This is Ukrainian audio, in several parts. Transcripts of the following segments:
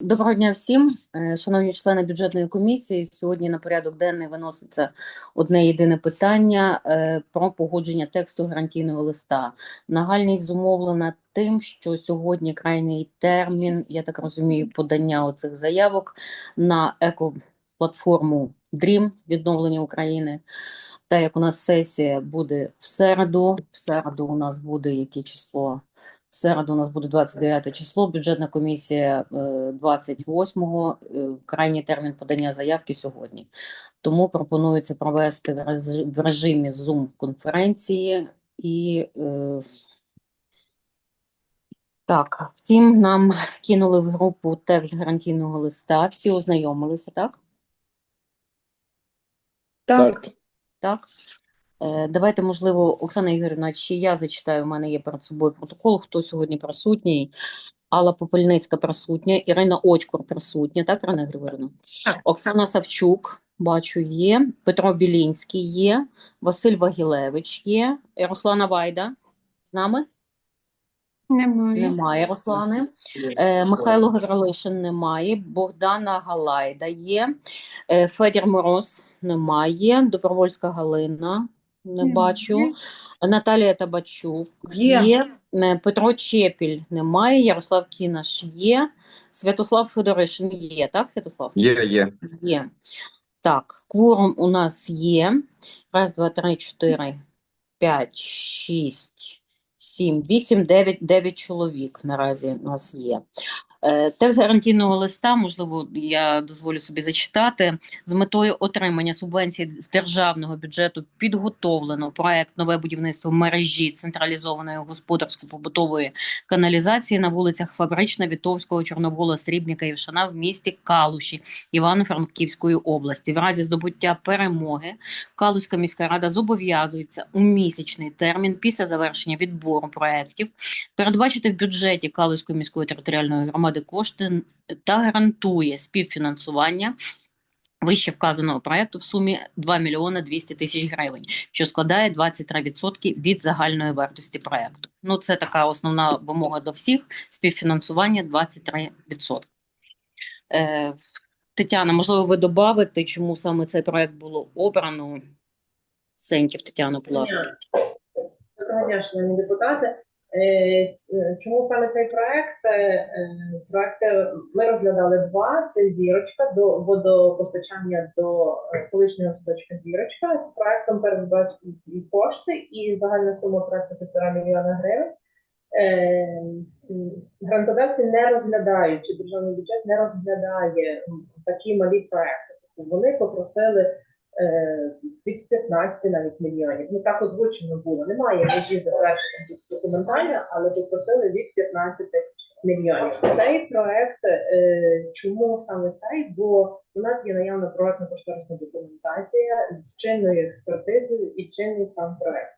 Доброго дня всім, Е, шановні члени бюджетної комісії. Сьогодні на порядок денний виноситься одне єдине питання е, про погодження тексту гарантійного листа. Нагальність зумовлена тим, що сьогодні крайній термін, я так розумію, подання оцих заявок на екоплатформу DREAM відновлення України. Та як у нас сесія буде в середу, в середу у нас буде яке число? В середу у нас буде 29 число, бюджетна комісія е, 28-го, е, крайній термін подання заявки сьогодні. Тому пропонується провести в режимі Zoom-конференції і е, так, всім нам кинули в групу текст гарантійного листа, всі ознайомилися, так? Так, Так. Е, Давайте, можливо, Оксана Ігорівна, чи я зачитаю, у мене є перед собою протокол, хто сьогодні присутній. Алла Попельницька присутня, Ірина Очкур присутня, так, Ірина Григорівна? Так. Оксана Савчук, бачу, є. Петро Білінський є. Василь Вагілевич є. Руслана Вайда з нами? Немає. Немає Руслани. Е, Михайло Гаврилишин немає, Богдана Галайда є, е, Федір Мороз немає, Добровольська Галина не Немає. бачу, Наталія Табачук Є. є, е, Петро Чепіль немає, Ярослав Кінаш є, Святослав Федоришин є, так, Святослав? Є, є. Є. Так, кворум у нас є. Раз, два, три, чотири, п'ять, шість, сім, вісім, дев'ять, дев'ять чоловік наразі у нас є. Е, Текст гарантійного листа, можливо, я дозволю собі зачитати. З метою отримання субвенції з державного бюджету підготовлено проект нове будівництво мережі централізованої господарсько-побутової каналізації на вулицях Фабрична, Вітовського, Чорновола, Срібніка і в місті Калуші Івано-Франківської області. В разі здобуття перемоги Калузька міська рада зобов'язується у місячний термін після завершення відбору проєктів передбачити в бюджеті Калузької міської територіальної громади кошти та гарантує співфінансування вище вказаного проєкту в сумі 2 мільйони 200 тисяч гривень, що складає 23% від загальної вартості проєкту. Ну, це така основна вимога до всіх співфінансування 23%. Е, Тетяна, можливо, ви додавите, чому саме цей проєкт було обрано? Сеньків, Тетяна, будь ласка. Доброго депутати. Е, е, Чому саме цей проект? Е, Проекти ми розглядали два: це зірочка до водопостачання до колишнього садочка зірочка. Проектом передбачені кошти і загальна сума проекту півтора мільйона гривень. Грантодавці не розглядають, чи державний бюджет не розглядає такі малі проекти. Тобто Вони попросили від 15 навіть мільйонів. Ну так озвучено було. Немає межі затвердження документально, але попросили від 15 мільйонів. Цей проект, е, чому саме цей? Бо у нас є наявна проектна кошторисна документація з чинною експертизою і чинний сам проект.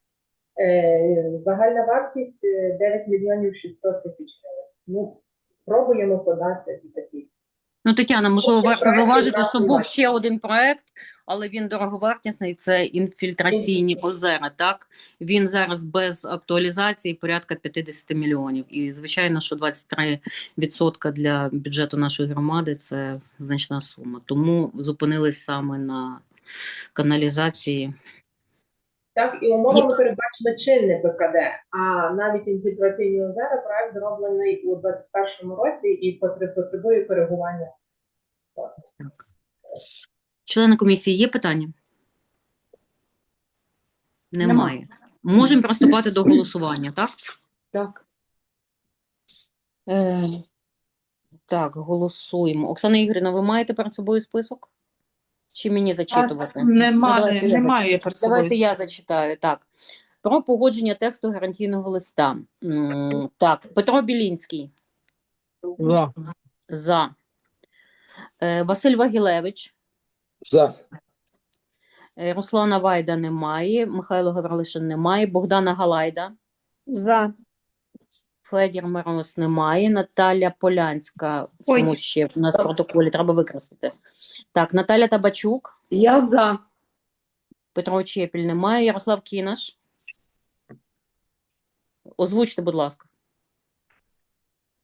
Е, загальна вартість е, 9 мільйонів 600 тисяч гривень. Ну, пробуємо подати і такий. Ну, Тетяна, можливо, варто зауважити, що був ще один проект, але він дороговартісний. Це інфільтраційні озера. Так він зараз без актуалізації порядка 50 мільйонів. І звичайно, що 23% для бюджету нашої громади це значна сума. Тому зупинились саме на каналізації. Так, і умовами передбачено чинне ПКД, а навіть інфільтраційні озера проект зроблений у 2021 році і потребує коригування. Так. Члени комісії є питання? Немає. Можемо приступати до голосування, так? Так. Е, так, голосуємо. Оксана Ігорівна, ви маєте перед собою список? Чи мені зачитувати? Ну, немає, я немає перед Давайте я зачитаю. Так. Про погодження тексту гарантійного листа. М, Так, Петро Білінський. За. За. Е, Василь Вагілевич. За. Е, Руслана Вайда немає. Михайло Гаврилишин немає. Богдана Галайда. За. Федір Мороз немає. Наталя Полянська. Ой. Чомусь ще в нас в протоколі треба викреслити. Так, Наталя Табачук. Я за. Петро Чепіль немає. Ярослав Кінаш. Озвучте, будь ласка.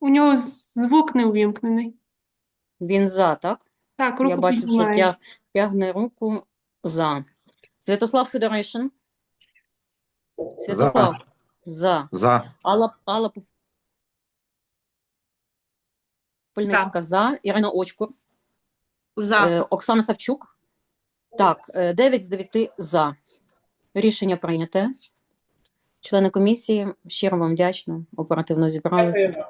У нього звук не увімкнений. Він за, так? Так, Я руку бачу, що піднімаю. тя, тягне руку за. Святослав Федоришин. Святослав. За. За. Алла, Алла Польницька за. Ірина Очкур. За. Е, Оксана Савчук. Так, 9 з 9 за. Рішення прийняте. Члени комісії, щиро вам вдячна. Оперативно зібралися.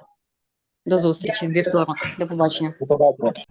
До зустрічі. Вівторок. До побачення. До побачення.